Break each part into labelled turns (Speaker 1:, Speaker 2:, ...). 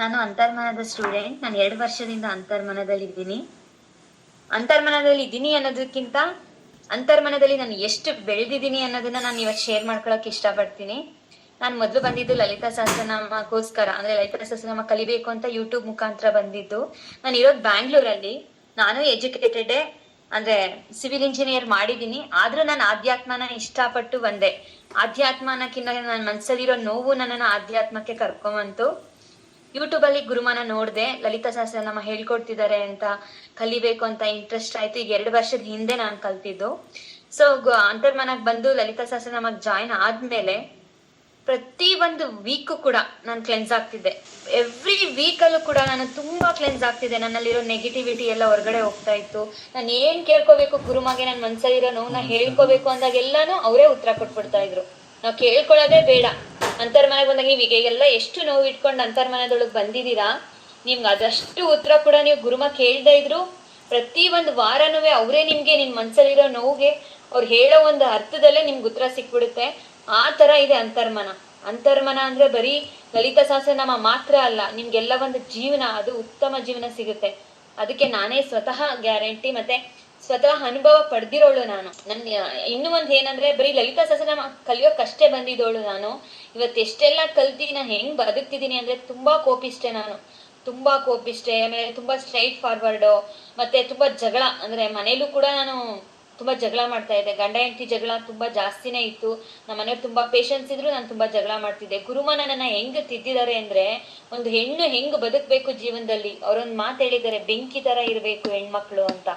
Speaker 1: ನಾನು ಅಂತರ್ಮನದ ಸ್ಟೂಡೆಂಟ್. ನಾನು ಎರಡು ವರ್ಷದಿಂದ ಅಂತರ್ಮನದಲ್ಲಿ ಇದ್ದೀನಿ ಅಂತರ್ಮನದಲ್ಲಿ ಇದ್ದೀನಿ ಅನ್ನೋದಕ್ಕಿಂತ ಅಂತರ್ಮನದಲ್ಲಿ ನಾನು ಎಷ್ಟು ಬೆಳೆದಿದ್ದೀನಿ ಅನ್ನೋದನ್ನ ನಾನು ಇವತ್ತು ಶೇರ್ ಮಾಡ್ಕೊಳಕ್ ಇಷ್ಟಪಡ್ತೀನಿ. ನಾನು ಮೊದಲು ಬಂದಿದ್ದು ಲಲಿತಾ ಸಹಸ್ರನಾಮಕ್ಕೋಸ್ಕರ ಅಂದ್ರೆ ಲಲಿತಾ ಸಹಸ್ರನಾಮ ಕಲಿಬೇಕು ಅಂತ ಯೂಟ್ಯೂಬ್ ಮುಖಾಂತರ ಬಂದಿದ್ದು. ನಾನು ಇರೋದು ಬ್ಯಾಂಗ್ಳೂರಲ್ಲಿ. ನಾನು ಎಜುಕೇಟೆಡ್ ಅಂದ್ರೆ ಸಿವಿಲ್ ಇಂಜಿನಿಯರ್ ಮಾಡಿದ್ದೀನಿ. ಆದ್ರೂ ನಾನು ಆಧ್ಯಾತ್ಮನ ಇಷ್ಟಪಟ್ಟು ಬಂದೆ. ಆಧ್ಯಾತ್ಮನಕ್ಕಿಂತ ನನ್ನ ಮನಸ್ಸಲ್ಲಿರೋ ನೋವು ನನ್ನನ್ನು ಆಧ್ಯಾತ್ಮಕ್ಕೆ ಕರ್ಕೊಂಬಂತು. ಯೂಟ್ಯೂಬ್ ಅಲ್ಲಿ ಗುರುಮಾನ ನೋಡಿದೆ ಲಲಿತಾ ಸಹಸ್ರನಾಮ ಹೇಳ್ಕೊಡ್ತಿದ್ದಾರೆ ಅಂತ ಕಲಿಬೇಕು ಅಂತ ಇಂಟ್ರೆಸ್ಟ್ ಆಯ್ತು. ಈಗ ಎರಡು ವರ್ಷದ ಹಿಂದೆ ನಾನು ಕಲ್ತಿದ್ದು. ಸೊ ಅಂತರ್ಮನಕ್ ಬಂದು ಲಲಿತಾ ಸಹಸ್ರನಾಮಕ್ ಜಾಯಿನ್ ಆದ್ಮೇಲೆ ಪ್ರತಿ ಒಂದು ವೀಕ್ ಕೂಡ ನಾನು ಕ್ಲೆನ್ಸ್ ಆಗ್ತಿದ್ದೆ. ಎವ್ರಿ ವೀಕ್ ಅಲ್ಲೂ ಕೂಡ ನಾನು ತುಂಬಾ ಕ್ಲೆನ್ಸ್ ಆಗ್ತಿದ್ದೆ. ನನ್ನಲ್ಲಿರೋ ನೆಗೆಟಿವಿಟಿ ಎಲ್ಲ ಹೊರಗಡೆ ಹೋಗ್ತಾ ಇತ್ತು. ನಾನು ಏನ್ ಕೇಳ್ಕೋಬೇಕು ಗುರುಮಾಗೆ ನನ್ನ ಮನ್ಸಲ್ಲಿರೋ ನೋವನ್ನ ಹೇಳ್ಕೋಬೇಕು ಅಂದಾಗೆಲ್ಲಾನು ಅವರೇ ಉತ್ತರ ಕೊಟ್ಬಿಡ್ತಾ ಇದ್ರು. ನಾವು ಕೇಳ್ಕೊಳ್ಳೋದೇ ಬೇಡ. ಅಂತರ್ಮನೆಗೆ ಬಂದಾಗ ನೀವು ಈಗ ಎಲ್ಲ ಎಷ್ಟು ನೋವು ಇಟ್ಕೊಂಡು ಅಂತರ್ಮನದೊಳಗೆ ಬಂದಿದ್ದೀರಾ? ನಿಮ್ಗೆ ಅದಷ್ಟು ಉತ್ತರ ಕೂಡ ನೀವು ಗುರುಮ ಕೇಳ್ದೆ ಇದ್ರು. ಪ್ರತಿ ಒಂದು ವಾರನೂ ಅವರೇ ನಿಮ್ಗೆ ನಿಮ್ಮ ಮನ್ಸಲ್ಲಿರೋ ನೋವಿಗೆ ಅವ್ರು ಹೇಳೋ ಒಂದು ಅರ್ಥದಲ್ಲೇ ನಿಮ್ಗೆ ಉತ್ತರ ಸಿಕ್ಬಿಡುತ್ತೆ. ಆ ತರ ಇದೆ ಅಂತರ್ಮನ. ಅಂತರ್ಮನ ಅಂದ್ರೆ ಬರೀ ಲಲಿತ ನಮ್ಮ ಮಾತ್ರ ಅಲ್ಲ, ನಿಮ್ಗೆಲ್ಲ ಒಂದು ಜೀವನ, ಅದು ಉತ್ತಮ ಜೀವನ ಸಿಗುತ್ತೆ. ಅದಕ್ಕೆ ನಾನೇ ಸ್ವತಃ ಗ್ಯಾರಂಟಿ ಮತ್ತೆ ಸ್ವತಃ ಅನುಭವ ಪಡೆದಿರೋಳು ನಾನು. ನನ್, ಇನ್ನೂ ಒಂದ್ ಏನಂದ್ರೆ, ಬರೀ ಲಲಿತಾ ಸಹಸ್ರನಾಮ ಕಲಿಯೋಕಷ್ಟೇ ಬಂದಿದ್ದೋಳು ನಾನು. ಇವತ್ತು ಎಷ್ಟೆಲ್ಲ ಕಲ್ತಿ ನಾನು ಹೆಂಗ್ ಬದುಕ್ತಿದ್ದೀನಿ ಅಂದ್ರೆ ತುಂಬಾ ಕೋಪಿಷ್ಟೆ ನಾನು. ತುಂಬಾ ಕೋಪಿಷ್ಟೆ ಆಮೇಲೆ ತುಂಬಾ ಸ್ಟ್ರೈಟ್ ಫಾರ್ವರ್ಡ್ ಮತ್ತೆ ತುಂಬಾ ಜಗಳ, ಅಂದ್ರೆ ಮನೇಲೂ ಕೂಡ ನಾನು ತುಂಬಾ ಜಗಳ ಮಾಡ್ತಾ ಇದ್ದೆ. ಗಂಡ, ಹೆಂಡತಿ ಜಗಳ ತುಂಬಾ ಜಾಸ್ತಿನೇ ಇತ್ತು. ನಮ್ಮ ಮನೆಯವ್ರು ತುಂಬಾ ಪೇಷನ್ಸ್ ಇದ್ರು, ನಾನು ತುಂಬಾ ಜಗಳ ಮಾಡ್ತಿದ್ದೆ. ಗುರುಮ ನನ್ನ ಹೆಂಗ್ ತಿದ್ದಿದ್ದಾರೆ ಅಂದ್ರೆ, ಒಂದು ಹೆಣ್ಣು ಹೆಂಗ್ ಬದುಕ್ಬೇಕು ಜೀವನದಲ್ಲಿ? ಅವ್ರೊಂದ್ ಮಾತು ಹೇಳಿದ್ದಾರೆ, ಬೆಂಕಿ ತರ ಇರ್ಬೇಕು ಹೆಣ್ಮಕ್ಳು ಅಂತ.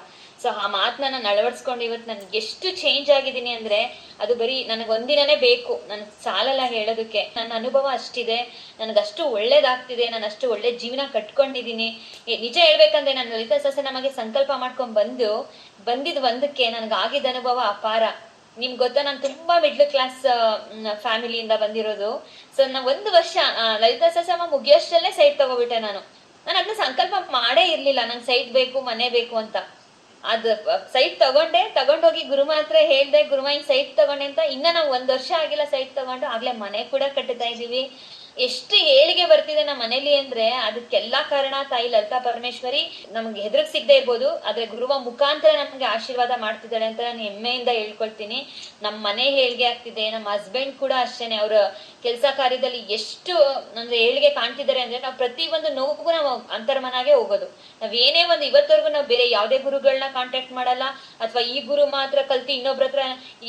Speaker 1: ಸೊ ಆ ಮಾತನ್ನ ನಾನು ಅಳವಡಿಸ್ಕೊಂಡು ಇವತ್ತು ನನ್ಗೆ ಎಷ್ಟು ಚೇಂಜ್ ಆಗಿದ್ದೀನಿ ಅಂದರೆ ಅದು ಬರೀ ನನಗೆ ಒಂದಿನನೇ ಬೇಕು. ನನ್ ಸಾಲಲ್ಲ ಹೇಳೋದಕ್ಕೆ. ನನ್ನ ಅನುಭವ ಅಷ್ಟಿದೆ. ನನಗಷ್ಟು ಒಳ್ಳೇದಾಗ್ತಿದೆ. ನಾನು ಅಷ್ಟು ಒಳ್ಳೆ ಜೀವನ ಕಟ್ಕೊಂಡಿದ್ದೀನಿ. ನಿಜ ಹೇಳ್ಬೇಕಂದ್ರೆ ನಾನು ಲಲಿತಾ ಸಸ್ಯ ನಮಗೆ ಸಂಕಲ್ಪ ಮಾಡ್ಕೊಂಡ್ ಬಂದು, ಬಂದಿದ್ ಒಂದಕ್ಕೆ ನನಗೆ ಆಗಿದ್ದ ಅನುಭವ ಅಪಾರ. ನಿಮ್ಗೆ ಗೊತ್ತಾ, ನಾನು ತುಂಬಾ ಮಿಡ್ಲ್ ಕ್ಲಾಸ್ ಫ್ಯಾಮಿಲಿಯಿಂದ ಬಂದಿರೋದು. ಸೊ ನಾ ಒಂದು ವರ್ಷ ಲಲಿತಾ ಸಹಸ್ರನಾಮ ಮುಗಿಯೋಷ್ಟಲ್ಲೇ ಸೈಟ್ ತಗೋಬಿಟ್ಟೆ ನಾನು. ನಾನು ಅದನ್ನ ಸಂಕಲ್ಪ ಮಾಡೇ ಇರಲಿಲ್ಲ. ನಂಗೆ ಸೈಟ್ ಬೇಕು, ಮನೆ ಬೇಕು ಅಂತ. ಅದ್ ಸೈಟ್ ತಗೊಂಡೆ, ತಗೊಂಡೋಗಿ ಗುರುಮ ಹತ್ರ ಹೇಳ್ದೆ ಗುರುಮ ಹಿಂಗ್ ಸೈಟ್ ತಗೊಂಡೆ ಅಂತ. ಇನ್ನ ನಾವು ಒಂದ್ ವರ್ಷ ಆಗಿಲ್ಲ ಸೈಟ್ ತಗೊಂಡು, ಆಗ್ಲೇ ಮನೆ ಕೂಡ ಕಟ್ಟುತ್ತಾ ಇದೀವಿ ಎಷ್ಟು ಏಳಿಗೆ ಬರ್ತಿದೆ ನಮ್ಮ ಮನೇಲಿ ಅಂದ್ರೆ ಅದಕ್ಕೆಲ್ಲಾ ಕಾರಣ ತಾಯಿ ಲಲಿತಾ ಪರಮೇಶ್ವರಿ ನಮ್ಗೆ ಹೆದರಕ್ ಸಿಗದೆ ಇರ್ಬೋದು. ಆದ್ರೆ ಗುರುವ ಮುಖಾಂತರ ನಮ್ಗೆ ಆಶೀರ್ವಾದ ಮಾಡ್ತಿದ್ದಾಳೆ ಅಂತ ನಾನು ಹೆಮ್ಮೆಯಿಂದ ಹೇಳ್ಕೊಳ್ತೀನಿ. ನಮ್ಮ ಮನೆ ಏಳಿಗೆ ಆಗ್ತಿದೆ. ನಮ್ಮ ಹಸ್ಬೆಂಡ್ ಕೂಡ ಅಷ್ಟೇನೆ. ಅವ್ರ ಕೆಲಸ ಕಾರ್ಯದಲ್ಲಿ ಎಷ್ಟು ಅಂದ್ರೆ ಏಳಿಗೆ ಕಾಣ್ತಿದ್ದಾರೆ ಅಂದ್ರೆ ನಾವು ಪ್ರತಿ ಒಂದು ನೋವುಗೂ ನಾವು ಅಂತರ್ಮನಾಗೆ ಹೋಗೋದು. ನಾವ್ ಏನೇ ಒಂದು ಇವತ್ತವರೆಗೂ ನಾವು ಬೇರೆ ಯಾವ್ದೇ ಗುರುಗಳನ್ನ ಕಾಂಟ್ಯಾಕ್ಟ್ ಮಾಡಲ್ಲ. ಅಥವಾ ಈ ಗುರು ಮಾತ್ರ ಕಲ್ತಿ ಇನ್ನೊಬ್ರ ಹತ್ರ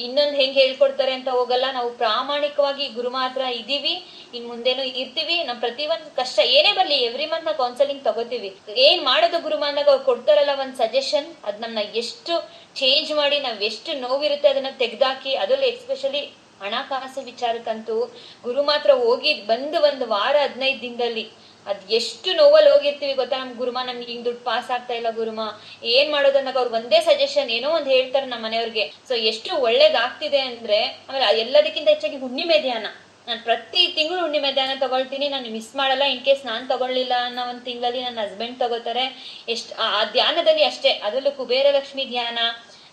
Speaker 1: ಇನ್ನೊಂದ್ ಹೆಂಗ್ ಹೇಳ್ಕೊಡ್ತಾರೆ ಅಂತ ಹೋಗಲ್ಲ. ನಾವು ಪ್ರಾಮಾಣಿಕವಾಗಿ ಗುರು ಮಾತ್ರ ಇದೀವಿ ಇನ್ ಮುಂದೇನು ಇರ್ತೀವಿ. ನಮ್ ಪ್ರತಿ ಒಂದ್ ಕಷ್ಟ ಏನೇ ಬರ್ಲಿ ಎವ್ರಿ ಮಂತ್ ನಾವು ಕೌನ್ಸೆಲಿಂಗ್ ತಗೋತೀವಿ. ಏನ್ ಮಾಡೋದು ಗುರು ಅಂದಾಗ ಅವ್ರು ಕೊಡ್ತಾರಲ್ಲ ಒಂದ್ ಸಜೆಷನ್ ಅದ್ ನಮ್ನ ಎಷ್ಟು ಚೇಂಜ್ ಮಾಡಿ, ನಾವ್ ಎಷ್ಟು ನೋವಿರುತ್ತೆ ಅದನ್ನ ತೆಗ್ದಾಕಿ, ಅದರಲ್ಲೂ ಎಸ್ಪೆಷಲಿ ಹಣಕಾಸು ವಿಚಾರಕ್ಕಂತೂ ಗುರು ಮಾತ್ರ ಹೋಗಿ ಬಂದು ಒಂದು ವಾರ, ಹದಿನೈದು ದಿನದಲ್ಲಿ ಅದ್ ಎಷ್ಟು ನೋವಲ್ಲಿ ಹೋಗಿರ್ತೀವಿ ಗೊತ್ತಾ ನಮ್ ಗುರುಮ ನಮ್ಗೆ ಹಿಂಗ್ ದುಡ್ಡು ಪಾಸ್ ಆಗ್ತಾ ಇಲ್ಲ ಗುರುಮ ಏನ್ ಮಾಡೋದು ಅವ್ರು ಒಂದೇ ಸಜೆಷನ್ ಏನೋ ಒಂದ್ ಹೇಳ್ತಾರೆ ನಮ್ಮ ಮನೆಯವ್ರಿಗೆ. ಸೊ ಎಷ್ಟು ಒಳ್ಳೇದಾಗ್ತಿದೆ ಅಂದ್ರೆ ಆಮೇಲೆ ಎಲ್ಲದಕ್ಕಿಂತ ಹೆಚ್ಚಾಗಿ ಹುಣ್ಣಿಮೆ ಧ್ಯಾನ. ನಾನು ಪ್ರತಿ ತಿಂಗಳು ಹುಣ್ಣಿಮೆ ಧ್ಯಾನ ತಗೊಳ್ತೀನಿ, ನಾನು ಮಿಸ್ ಮಾಡಲ್ಲ ಇನ್ ಕೇಸ್ ನಾನು ತಗೊಳ್ಳಿಲ್ಲ ಅನ್ನೋ ಒಂದು ತಿಂಗಳಲ್ಲಿ ನನ್ನ ಹಸ್ಬೆಂಡ್ ತಗೋತಾರೆ. ಎಷ್ಟು, ಆ ಧ್ಯಾನದಲ್ಲಿ ಅಷ್ಟೇ, ಅದರಲ್ಲೂ ಕುಬೇರ ಲಕ್ಷ್ಮಿ ಧ್ಯಾನ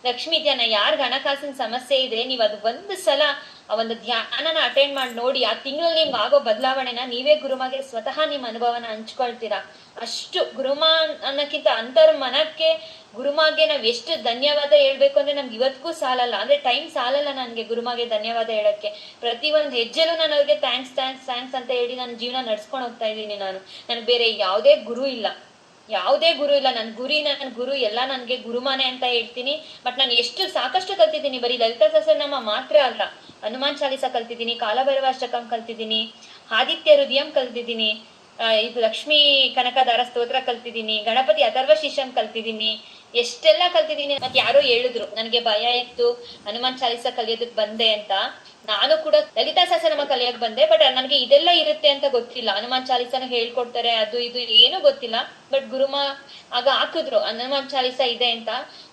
Speaker 1: ಲಕ್ಷ್ಮಿ ಧ್ಯಾನ ಯಾರಿಗೆ ಹಣಕಾಸಿನ ಸಮಸ್ಯೆ ಇದ್ರೆ ನೀವು ಅದು ಒಂದು ಸಲ ಆ ಒಂದು ಧ್ಯಾನನ ಅಟೆಂಡ್ ಮಾಡಿ ನೋಡಿ, ಆ ತಿಂಗಳಲ್ಲಿ ನಿಮ್ಗೆ ಆಗೋ ಬದಲಾವಣೆನ ನೀವೇ ಗುರುಮಾಗೆ ಸ್ವತಃ ನಿಮ್ಮ ಅನುಭವನ ಹಂಚ್ಕೊಳ್ತೀರಾ. ಅಷ್ಟು ಗುರುಮ ಅನ್ನಕ್ಕಿಂತ ಅಂತರ್ ಮನಕ್ಕೆ ಗುರುಮಾಗೆ ನಾವು ಎಷ್ಟು ಧನ್ಯವಾದ ಹೇಳ್ಬೇಕು ಅಂದ್ರೆ ನಮ್ಗೆ ಇವತ್ತಿಗೂ ಸಾಲಲ್ಲ. ಅಂದ್ರೆ ಟೈಮ್ ಸಾಲಲ್ಲ ನನಗೆ ಗುರುಮಾಗೆ ಧನ್ಯವಾದ ಹೇಳಕ್ಕೆ. ಪ್ರತಿ ಒಂದ್ ಹೆಜ್ಜೆಲೂ ನಾನು ಅವ್ರಿಗೆ ಥ್ಯಾಂಕ್ಸ್ ಥ್ಯಾಂಕ್ಸ್ ಥ್ಯಾಂಕ್ಸ್ ಅಂತ ಹೇಳಿ ನನ್ನ ಜೀವನ ನಡ್ಸ್ಕೊಂಡು ಹೋಗ್ತಾ ಇದ್ದೀನಿ ನಾನು. ನನ್ಗೆ ಬೇರೆ ಯಾವುದೇ ಗುರು ಇಲ್ಲ. ಯಾವುದೇ ಗುರು ಇಲ್ಲ. ನನ್ನ ಗುರಿ ನನ್ನ ಗುರು ಎಲ್ಲ ನನಗೆ ಗುರುಮಾನೆ ಅಂತ ಹೇಳ್ತೀನಿ. ಬಟ್ ನಾನು ಎಷ್ಟು ಸಾಕಷ್ಟು ಕಲ್ತಿದ್ದೀನಿ. ಬರೀ ಲಲಿತ ಸಹಸ್ರನಾಮ ಮಾತ್ರ ಅಲ್ಲ. ಹನುಮಾನ್ ಚಾಲಿಸ ಕಲ್ತಿದ್ದೀನಿ, ಕಾಲಭೈರವಾಷ್ಟಕಂ ಕಲ್ತಿದ್ದೀನಿ, ಆದಿತ್ಯ ಹೃದಯಂ ಕಲ್ತಿದ್ದೀನಿ ಇದು ಲಕ್ಷ್ಮೀ ಕನಕದಾರ ಸ್ತೋತ್ರ ಕಲ್ತಿದ್ದೀನಿ, ಗಣಪತಿ ಅಥರ್ವ ಶಿಷ್ಯಂ ಕಲ್ತಿದ್ದೀನಿ ಎಷ್ಟೆಲ್ಲ ಕಲ್ತಿದ್ದೀನಿ ಮತ್ತೆ ಯಾರೋ ಹೇಳಿದ್ರು. ನನಗೆ ಭಯ ಇತ್ತು. ಹನುಮಾನ್ ಚಾಲಿಸ ಕಲಿಯೋದಕ್ ಬಂದೆ ಅಂತ. ನಾನು ಕೂಡ ಲಲಿತಾ ಸಹಸ್ರನಾಮ ಕಲಿಯೋಕ್ ಬಂದೆ ಬಟ್ ನನಗೆ ಇದೆಲ್ಲ ಇರುತ್ತೆ ಅಂತ ಗೊತ್ತಿಲ್ಲ. ಹನುಮಾನ್ ಚಾಲಿಸನ ಹೇಳ್ಕೊಡ್ತಾರೆ, ಅದು ಇದು ಏನು ಗೊತ್ತಿಲ್ಲ. ಬಟ್ ಗುರುಮ ಆಗ ಹಾಕಿದ್ರು, ಹನುಮಾನ್ ಚಾಲಿಸ ಇದೆ ಅಂತ.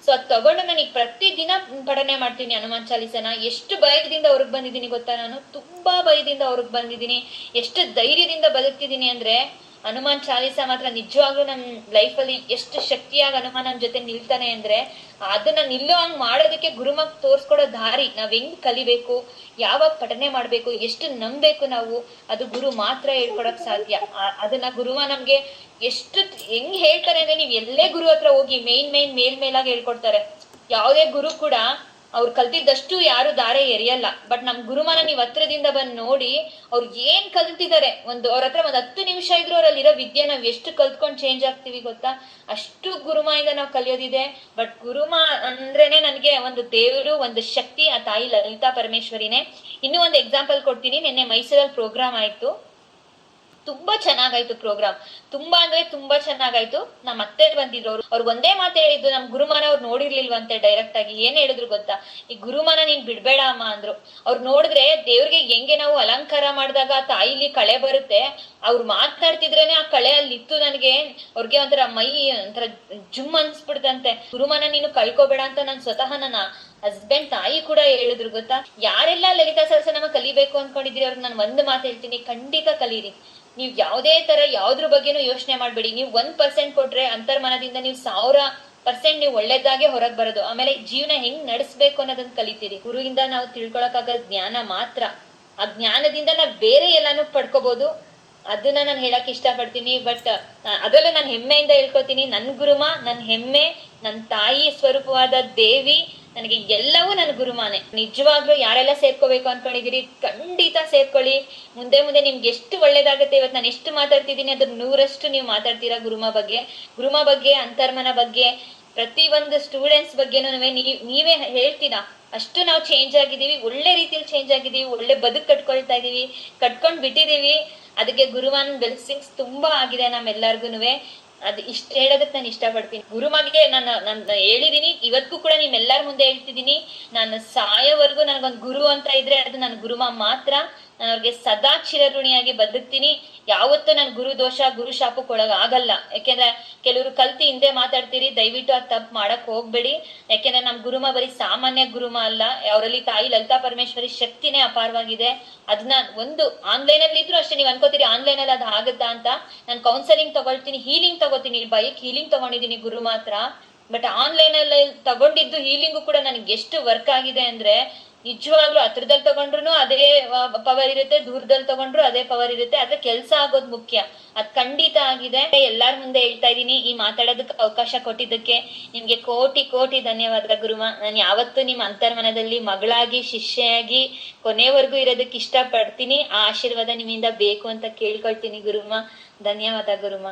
Speaker 1: ಸೊ ಅದ್ ತಗೊಂಡು ನನಗೆ ಪ್ರತಿ ದಿನ ಪಠನೆ ಮಾಡ್ತೀನಿ ಹನುಮಾನ್ ಚಾಲಿಸನ. ಎಷ್ಟು ಭಯದಿಂದ ಅವ್ರಿಗೆ ಬಂದಿದ್ದೀನಿ ಗೊತ್ತಾ ನಾನು? ತುಂಬಾ ಭಯದಿಂದ ಅವ್ರಿಗೆ ಬಂದಿದ್ದೀನಿ. ಎಷ್ಟು ಧೈರ್ಯದಿಂದ ಬದುಕ್ತಿದ್ದೀನಿ ಅಂದ್ರೆ ಹನುಮಾನ್ ಚಾಲೀಸ ಮಾತ್ರ ನಿಜವಾಗ್ಲೂ ನಮ್ ಲೈಫ್ ಅಲ್ಲಿ ಎಷ್ಟು ಶಕ್ತಿಯಾಗಿ ಹನುಮಾನ್ ನಮ್ಮ ಜೊತೆ ನಿಲ್ತಾನೆ ಅಂದ್ರೆ ಅದನ್ನ ನಿಲ್ಲೋ ಹಂಗ್ ಮಾಡೋದಕ್ಕೆ ಗುರುಮಗ್ ತೋರ್ಸ್ಕೊಡೋ ದಾರಿ ನಾವ್ ಹೆಂಗ್ ಕಲಿಬೇಕು, ಯಾವಾಗ ಪಠನೆ ಮಾಡ್ಬೇಕು, ಎಷ್ಟು ನಂಬೇಕು ನಾವು, ಅದು ಗುರು ಮಾತ್ರ ಹೇಳ್ಕೊಡಕ್ ಸಾಧ್ಯ. ಅದನ್ನ ಗುರುವ ನಮ್ಗೆ ಎಷ್ಟು ಹೆಂಗ್ ಹೇಳ್ತಾರೆ ಅಂದ್ರೆ ನೀವ್ ಎಲ್ಲೇ ಗುರು ಹತ್ರ ಹೋಗಿ ಮೇನ್ ಮೇನ್ ಮೇಲ್ ಮೇಲಾಗಿ ಹೇಳ್ಕೊಡ್ತಾರೆ. ಯಾವುದೇ ಗುರು ಕೂಡ ಅವ್ರು ಕಲ್ತಿದ್ದಷ್ಟು ಯಾರು ದಾರೆ ಎರಿಯಲ್ಲ. ಬಟ್ ನಮ್ ಗುರುಮಾನ ನೀವ್ ಹತ್ರದಿಂದ ಬಂದ್ ನೋಡಿ, ಅವ್ರು ಏನ್ ಕಲ್ತಿದ್ದಾರೆ ಒಂದು ಅವ್ರ ಹತ್ರ ಒಂದ್ ಹತ್ತು ನಿಮಿಷ ಇದ್ರು ಅವ್ರಲ್ಲಿ ಇರೋ ವಿದ್ಯೆ ನಾವ್ ಎಷ್ಟು ಕಲ್ತ್ಕೊಂಡ್ ಚೇಂಜ್ ಆಗ್ತೀವಿ ಗೊತ್ತಾ? ಅಷ್ಟು ಗುರುಮಾಯಿಂದ ನಾವ್ ಕಲಿಯೋದಿದೆ. ಬಟ್ ಗುರುಮ ಅಂದ್ರೇನೆ ನನ್ಗೆ ಒಂದು ದೇವರು, ಒಂದು ಶಕ್ತಿ ಆ ತಾಯಿ ಲಲಿತಾ ಪರಮೇಶ್ವರಿನೇ. ಇನ್ನೂ ಒಂದು ಎಕ್ಸಾಂಪಲ್ ಕೊಡ್ತೀನಿ. ನಿನ್ನೆ ಮೈಸೂರಲ್ಲಿ ಪ್ರೋಗ್ರಾಮ್ ಆಯ್ತು. ತುಂಬಾ ಚೆನ್ನಾಗಾಯ್ತು ಪ್ರೋಗ್ರಾಮ್. ತುಂಬಾ ಅಂದ್ರೆ ತುಂಬಾ ಚೆನ್ನಾಗಾಯ್ತು. ನಮ್ಮ ಅತ್ತೆ ಬಂದಿದ್ರು ಅವ್ರು ಅವ್ರು ಒಂದೇ ಮಾತು ಹೇಳಿದ್ದು ನಮ್ ಗುರುಮಾನ ಅವ್ರು ನೋಡಿರ್ಲಿಲ್ವಂತೆ ಡೈರೆಕ್ಟ್ ಆಗಿ ಏನ್ ಹೇಳಿದ್ರು ಗೊತ್ತಾ? ಈ ಗುರುಮಾನ ನೀನ್ ಬಿಡ್ಬೇಡ ಅಮ್ಮ ಅಂದ್ರು. ಅವ್ರು ನೋಡಿದ್ರೆ ದೇವ್ರಿಗೆ ಹೆಂಗೆ ನಾವು ಅಲಂಕಾರ ಮಾಡಿದಾಗ ಆ ತಾಯಿಲಿ ಕಳೆ ಬರುತ್ತೆ, ಅವ್ರು ಮಾತಾಡ್ತಿದ್ರೇನೆ ಆ ಕಳೆ ಅಲ್ಲಿ ಇತ್ತು ನನಗೆ. ಅವ್ರಿಗೆ ಒಂಥರ ಮೈ, ಒಂಥರ ಜುಮ್ ಅನ್ಸ್ಬಿಡ್ತಂತೆ. ಗುರುಮಾನ ನೀನು ಕಳ್ಕೊಬೇಡ ಅಂತ ನಾನು ಸ್ವತಃ ನನ್ನ ಹಸ್ಬೆಂಡ್ ತಾಯಿ ಕೂಡ ಹೇಳಿದ್ರು ಗೊತ್ತಾ? ಯಾರೆಲ್ಲ ಲಲಿತಾ ಸಹಸ್ರನಾಮ ಕಲಿಬೇಕು ಅನ್ಕೊಂಡಿದ್ರಿ ಅವ್ರಿಗೆ ನಾನು ಒಂದು ಮಾತು ಹೇಳ್ತೀನಿ. ಖಂಡಿತ ಕಲೀರಿ. ನೀವ್ ಯಾವ್ದೇ ತರ ಯಾವ್ದ್ರ ಬಗ್ಗೆನೂ ಯೋಚನೆ ಮಾಡ್ಬೇಡಿ. ನೀವು ಒಂದ್ ಪರ್ಸೆಂಟ್ ಕೊಟ್ರೆ ಅಂತರ್ಮನದಿಂದ ನೀವು ಸಾವಿರ ಪರ್ಸೆಂಟ್ ನೀವು ಒಳ್ಳೇದಾಗೆ ಹೊರಗ್ ಬರೋದು. ಆಮೇಲೆ ಜೀವನ ಹೆಂಗ್ ನಡೆಸ್ಬೇಕು ಅನ್ನೋದನ್ನ ಕಲಿತೀರಿ. ಗುರುವಿಂದ ನಾವು ತಿಳ್ಕೊಳಕ್ಕಾಗ ಜ್ಞಾನ ಮಾತ್ರ. ಆ ಜ್ಞಾನದಿಂದ ನಾವ್ ಬೇರೆ ಎಲ್ಲಾನು ಪಡ್ಕೋಬಹುದು ಅದನ್ನ ನಾನು ಹೇಳಕ್ ಇಷ್ಟಪಡ್ತೀನಿ. ಬಟ್ ಅದರಲ್ಲೂ ನಾನು ಹೆಮ್ಮೆಯಿಂದ ಹೇಳ್ಕೊತೀನಿ. ನನ್ ಗುರುಮ, ನನ್ ಹೆಮ್ಮೆ ನನ್ನ ತಾಯಿ ಸ್ವರೂಪವಾದ ದೇವಿ ನನಗೆ ಎಲ್ಲವೂ ನನ್ನ ಗುರುಮಾನೆ. ನಿಜವಾಗ್ಲೂ ಯಾರೆಲ್ಲ ಸೇರ್ಕೋಬೇಕು ಅನ್ಕೊಂಡಿದ್ದೀರಿ, ಖಂಡಿತ ಸೇರ್ಕೊಳ್ಳಿ. ಮುಂದೆ ಮುಂದೆ ನಿಮ್ಗೆ ಎಷ್ಟು ಒಳ್ಳೇದಾಗುತ್ತೆ ಇವತ್ತು ನಾನು ಎಷ್ಟು ಮಾತಾಡ್ತಿದ್ದೀನಿ ಅದ್ರ ನೂರಷ್ಟು ನೀವು ಮಾತಾಡ್ತೀರಾ ಗುರುಮ ಬಗ್ಗೆ. ಗುರುಮ ಬಗ್ಗೆ, ಅಂತರ್ಮನ ಬಗ್ಗೆ ಪ್ರತಿ ಒಂದು ಸ್ಟೂಡೆಂಟ್ಸ್ ನೀವು ನೀವೇ ಹೇಳ್ತೀರಾ? ಅಷ್ಟು ನಾವು ಚೇಂಜ್ ಆಗಿದ್ದೀವಿ, ಒಳ್ಳೆ ರೀತಿಯಲ್ಲಿ ಚೇಂಜ್ ಆಗಿದ್ದೀವಿ, ಒಳ್ಳೆ ಬದುಕು ಕಟ್ಕೊಳ್ತಾ ಇದ್ದೀವಿ, ಕಟ್ಕೊಂಡು ಬಿಟ್ಟಿದ್ದೀವಿ. ಅದಕ್ಕೆ ಗುರುವಾನ್ ಬೆಲ್ಸಿಂಗ್ಸ್ ತುಂಬಾ ಆಗಿದೆ ನಮ್ಮೆಲ್ಲರಿಗೂನುವೆ. ಅದ್ ಇಷ್ಟ ಹೇಳೋದಕ್ಕೆ ನಾನು ಇಷ್ಟಪಡ್ತೀನಿ. ಗುರುಮಗೆ ನಾನು ನಾನು ಹೇಳಿದೀನಿ ಇವತ್ತಿಗೂ ಕೂಡ ನಿಮ್ಮೆಲ್ಲರ ಮುಂದೆ ಹೇಳ್ತಿದ್ದೀನಿ ನಾನು ಸಾಯೋವರೆಗೂ ನನಗೊಂದು ಗುರು ಅಂತ ಇದ್ರೆ ಅದು ನನ್ನ ಗುರುಮ ಮಾತ್ರ. ನಾನು ಅವ್ರಿಗೆ ಸದಾ ಚಿರಋಣಿಯಾಗಿ ಬದುಕ್ತೀನಿ. ಯಾವತ್ತೂ ನಾನು ಗುರು ದೋಷ, ಗುರು ಶಾಪಕ್ಕೆ ಕೊಳಗ ಆಗಲ್ಲ. ಯಾಕೆಂದ್ರೆ ಕೆಲವರು ಕಲ್ತಿ ಹಿಂದೆ ಮಾತಾಡ್ತೀರಿ, ದಯವಿಟ್ಟು ಅದು ತಪ್ಪು ಮಾಡಕ್ ಹೋಗ್ಬೇಡಿ. ಯಾಕೆಂದ್ರೆ ನಮ್ ಗುರುಮ ಬರೀ ಸಾಮಾನ್ಯ ಗುರುಮ ಅಲ್ಲ. ಅವರಲ್ಲಿ ತಾಯಿ ಲಲಿತಾ ಪರಮೇಶ್ವರಿ ಶಕ್ತಿನೇ ಅಪಾರವಾಗಿದೆ. ಅದನ್ನ ಒಂದು ಆನ್ಲೈನ್ ಅಲ್ಲಿ ಇದ್ರು ಅಷ್ಟೇ, ನೀವು ಅನ್ಕೋತೀರಿ ಆನ್ಲೈನ್ ಅಲ್ಲಿ ಅದು ಆಗುತ್ತಾ ಅಂತ. ನಾನು ಕೌನ್ಸೆಲಿಂಗ್ ತಗೊಳ್ತೀನಿ ಹೀಲಿಂಗ್ ತಗೋತೀನಿ ಬೈಕ್ ಹೀಲಿಂಗ್ ತಗೊಂಡಿದ್ದೀನಿ ಗುರು ಮಾತ್ರ. ಬಟ್ ಆನ್ಲೈನ್ ಅಲ್ಲಿ ತಗೊಂಡಿದ್ದು ಹೀಲಿಂಗು ಕೂಡ ನನಗೆ ಎಷ್ಟು ವರ್ಕ್ ಆಗಿದೆ ಅಂದ್ರೆ ನಿಜವಾಗ್ಲೂ ಹತ್ರದಲ್ಲಿ ತಗೊಂಡ್ರು ಅದೇ ಪವರ್ ಇರುತ್ತೆ, ದೂರದಲ್ಲಿ ತಗೊಂಡ್ರು ಅದೇ ಪವರ್ ಇರುತ್ತೆ. ಆದ್ರೆ ಕೆಲಸ ಆಗೋದು ಮುಖ್ಯ. ಅದ್ ಖಂಡಿತ ಆಗಿದೆ. ಎಲ್ಲಾರ ಮುಂದೆ ಹೇಳ್ತಾ ಇದೀನಿ ಈ ಮಾತಾಡೋದಕ್ಕೆ ಅವಕಾಶ ಕೊಟ್ಟಿದ್ದಕ್ಕೆ ನಿಮ್ಗೆ ಕೋಟಿ ಕೋಟಿ ಧನ್ಯವಾದ ಗುರುಮ. ನಾನು ಯಾವತ್ತೂ ನಿಮ್ಮ ಅಂತರ್ಮನದಲ್ಲಿ ಮಗಳಾಗಿ, ಶಿಷ್ಯೆಯಾಗಿ ಕೊನೆವರೆಗೂ ಇರೋದಕ್ಕೆ ಇಷ್ಟ ಪಡ್ತೀನಿ ಆ ಆಶೀರ್ವಾದ ನಿಮ್ಮಿಂದ ಬೇಕು ಅಂತ ಕೇಳ್ಕೊಳ್ತೀನಿ ಗುರುಮ. ಧನ್ಯವಾದ ಗುರುಮ.